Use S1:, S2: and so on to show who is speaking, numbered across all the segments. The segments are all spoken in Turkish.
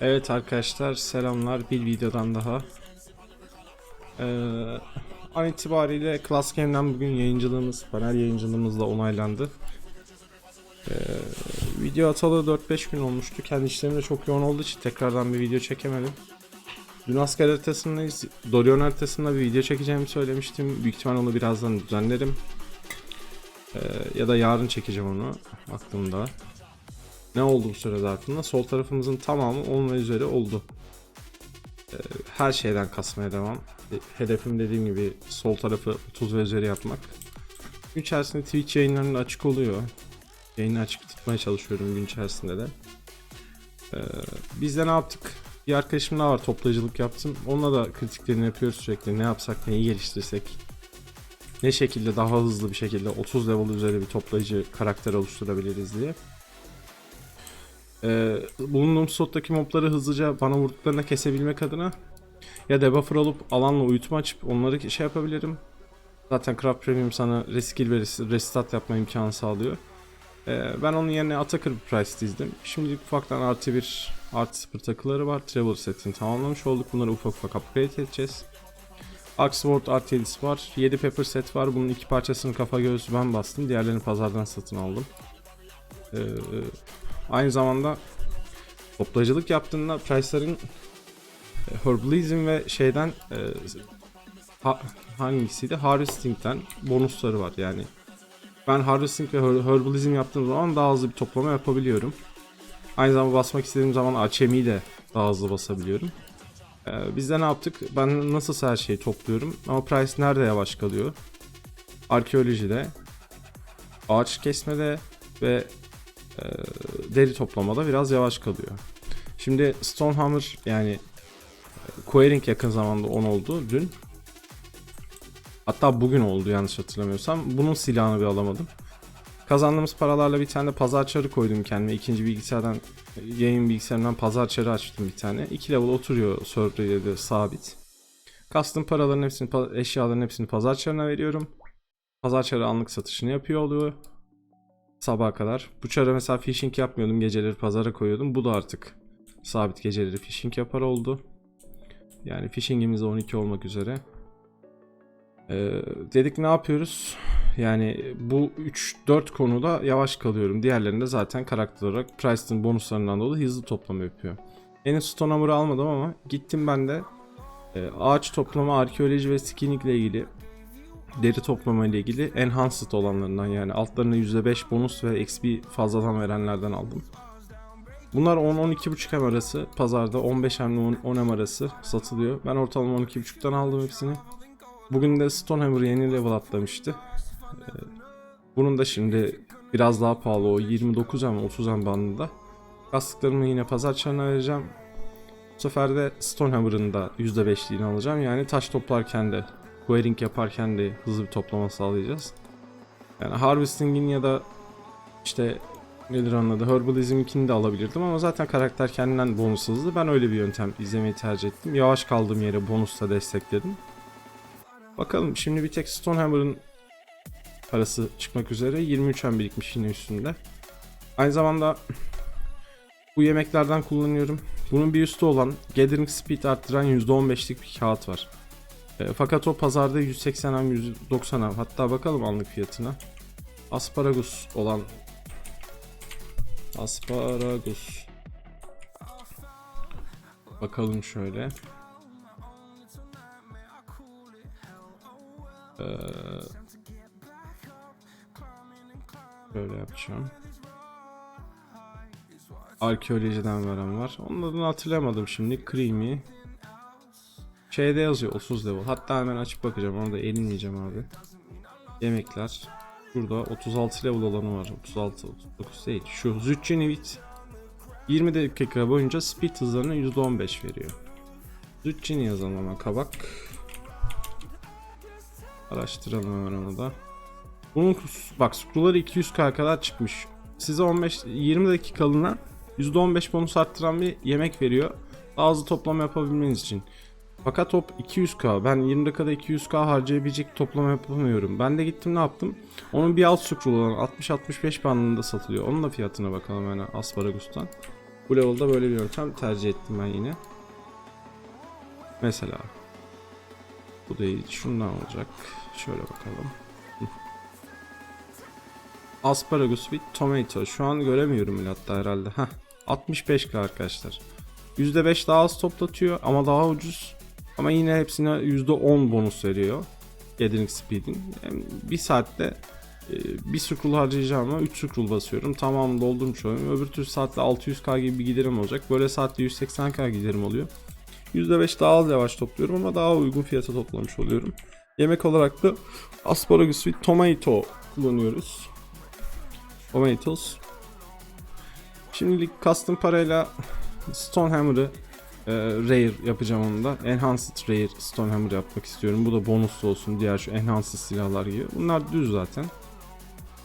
S1: Evet arkadaşlar selamlar bir videodan daha. Ee, an itibariyle Class Game'den bugün yayıncılığımız, panel yayıncılığımız da onaylandı. Ee, video atalı 4-5 gün olmuştu. Kendi işlerim çok yoğun olduğu için tekrardan bir video çekemedim. Dün asker haritasındayız. Dorion haritasında bir video çekeceğimi söylemiştim. Büyük ihtimal onu birazdan düzenlerim. Ee, ya da yarın çekeceğim onu aklımda. Ne oldu bu süre zarfında? Sol tarafımızın tamamı 10 ve üzeri oldu. Ee, Her şeyden kasmaya devam. E, Hedefim dediğim gibi sol tarafı 30 ve üzeri yapmak. Gün içerisinde Twitch yayınlarının açık oluyor. Yayını açık tutmaya çalışıyorum gün içerisinde de. Ee, Biz de ne yaptık? Bir arkadaşım daha var toplayıcılık yaptım. Onunla da kritiklerini yapıyoruz sürekli. Ne yapsak, neyi geliştirsek. Ne şekilde daha hızlı bir şekilde 30 level üzeri bir toplayıcı karakter oluşturabiliriz diye. Ee, bulunduğum slottaki mobları hızlıca bana vurduklarına kesebilmek adına ya debuffer alıp alanla uyutma açıp onları şey yapabilirim. Zaten Craft Premium sana reskill ve res- restart yapma imkanı sağlıyor. Ee, ben onun yerine Attacker price dizdim. Şimdilik ufaktan artı bir artı sıfır takıları var. Traveler setini tamamlamış olduk. Bunları ufak ufak upgrade edeceğiz. Oxford 7'si var. 7 pepper set var. Bunun iki parçasını kafa göğsü ben bastım. Diğerlerini pazardan satın aldım. Ee, Aynı zamanda toplayıcılık yaptığında price'ların e, Herbalism ve şeyden e, ha, hangisiydi? Harvesting'den bonusları var yani. Ben Harvesting ve Her- Herbalism yaptığım zaman daha hızlı bir toplama yapabiliyorum. Aynı zamanda basmak istediğim zaman Alchemy'yi de daha hızlı basabiliyorum. Ee, biz de ne yaptık? Ben nasıl her şeyi topluyorum ama price nerede yavaş kalıyor? Arkeolojide, ağaç kesmede ve e, deri toplamada biraz yavaş kalıyor. Şimdi Stonehammer yani Coering yakın zamanda 10 oldu dün. Hatta bugün oldu yanlış hatırlamıyorsam. Bunun silahını bir alamadım. Kazandığımız paralarla bir tane de pazar çarı koydum kendime. İkinci bilgisayardan yayın bilgisayarından pazar çarı açtım bir tane. 2 level oturuyor server'de sabit. Kastım paraların hepsini, eşyaların hepsini pazar çarına veriyorum. Pazar çarı anlık satışını yapıyor oluyor sabaha kadar. Bu çara mesela phishing yapmıyordum. Geceleri pazara koyuyordum. Bu da artık sabit geceleri phishing yapar oldu. Yani phishingimiz de 12 olmak üzere. Ee, dedik ne yapıyoruz? Yani bu 3-4 konuda yavaş kalıyorum. Diğerlerinde zaten karakter olarak Price'ın bonuslarından dolayı hızlı toplama yapıyor. Henüz Stone Hammer'ı almadım ama gittim ben de e, ağaç toplama, arkeoloji ve skinning ile ilgili deri toplama ile ilgili enhanced olanlarından yani altlarına %5 bonus ve XP fazladan verenlerden aldım. Bunlar 10-12.5 M arası pazarda 15 M ile 10 M arası satılıyor. Ben ortalama 12.5'tan aldım hepsini. Bugün de Stonehammer yeni level atlamıştı. Ee, Bunun da şimdi biraz daha pahalı o 29 M 30 M bandında. Kastıklarımı yine pazar çarına vereceğim. Bu sefer de Stonehammer'ın da %5'liğini alacağım. Yani taş toplarken de Querying yaparken de hızlı bir toplama sağlayacağız. Yani Harvesting'in ya da işte nedir onun adı Herbalism'inkini de alabilirdim ama zaten karakter kendinden bonus hızlı. Ben öyle bir yöntem izlemeyi tercih ettim. Yavaş kaldığım yere bonusla destekledim. Bakalım şimdi bir tek Stonehammer'ın parası çıkmak üzere 23 en birikmiş yine üstünde. Aynı zamanda bu yemeklerden kullanıyorum. Bunun bir üstü olan Gathering Speed arttıran %15'lik bir kağıt var. E, fakat o pazarda 180 hem 190 hem hatta bakalım anlık fiyatına. Asparagus olan Asparagus Bakalım şöyle. Böyle yapacağım. Arkeolojiden veren var. Onun adını hatırlayamadım şimdi. Creamy. Şeyde yazıyor 30 level. Hatta hemen açıp bakacağım. Onu da elinleyeceğim abi. Yemekler. Burada 36 level olanı var. 36, 39 değil. Şu Züccini 20 dakika boyunca speed hızlarına %15 veriyor. Züccini yazalım hemen kabak. Araştıralım hemen onu da. Bunun bak scrollları 200k kadar çıkmış. Size 15 20 dakikalığına %15 bonus arttıran bir yemek veriyor. Daha hızlı toplama yapabilmeniz için. Fakat top 200k. Ben 20 dakikada 200k harcayabilecek toplama yapamıyorum. Ben de gittim ne yaptım? Onun bir alt scroll olan 60-65 bandında satılıyor. Onun da fiyatına bakalım yani Asparagus'tan. Bu level'da böyle bir yöntem tercih ettim ben yine. Mesela bu değil şundan olacak. Şöyle bakalım. Asparagus with tomato. Şu an göremiyorum bile hatta herhalde. Heh. 65k arkadaşlar. %5 daha az toplatıyor ama daha ucuz. Ama yine hepsine %10 bonus veriyor. Gathering Speed'in. Yani bir saatte e, bir scroll harcayacağıma 3 scroll basıyorum. Tamam doldurmuş oluyorum. Öbür türlü saatte 600k gibi bir giderim olacak. Böyle saatte 180k giderim oluyor. %5 daha az yavaş topluyorum ama daha uygun fiyata toplamış oluyorum. Yemek olarak da asparagus with tomato kullanıyoruz. Tomatoes. Şimdilik custom parayla Stonehammer'ı e, rare yapacağım onu da. Enhanced rare Stonehammer yapmak istiyorum. Bu da bonuslu olsun diğer şu enhanced silahlar gibi. Bunlar düz zaten.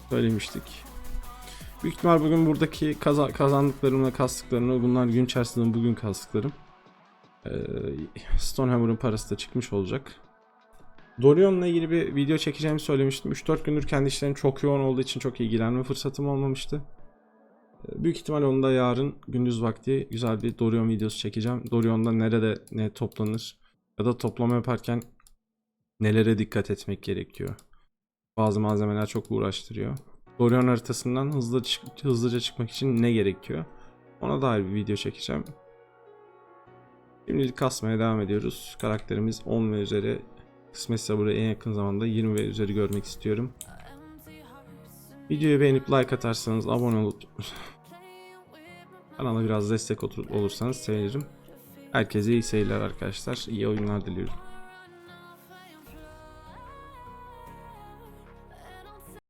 S1: Söylemiştik. Büyük ihtimal bugün buradaki kaza- kazandıklarımla kastıklarımla bunlar gün içerisinde bugün kastıklarım. Ee, Stonehammer'ın parası da çıkmış olacak. Dorion'la ilgili bir video çekeceğimi söylemiştim. 3-4 gündür kendi işlerim çok yoğun olduğu için çok ilgilenme fırsatım olmamıştı. Büyük ihtimal onu da yarın gündüz vakti güzel bir Dorion videosu çekeceğim. Dorion'da nerede ne toplanır ya da toplama yaparken nelere dikkat etmek gerekiyor. Bazı malzemeler çok uğraştırıyor. Dorion haritasından hızlı çık- hızlıca çıkmak için ne gerekiyor? Ona dair bir video çekeceğim. Şimdilik kasmaya devam ediyoruz. Karakterimiz 10 ve üzeri. Kısmetse buraya en yakın zamanda 20 ve üzeri görmek istiyorum. Videoyu beğenip like atarsanız, abone olup kanala biraz destek olursanız sevinirim. Herkese iyi seyirler arkadaşlar. İyi oyunlar diliyorum.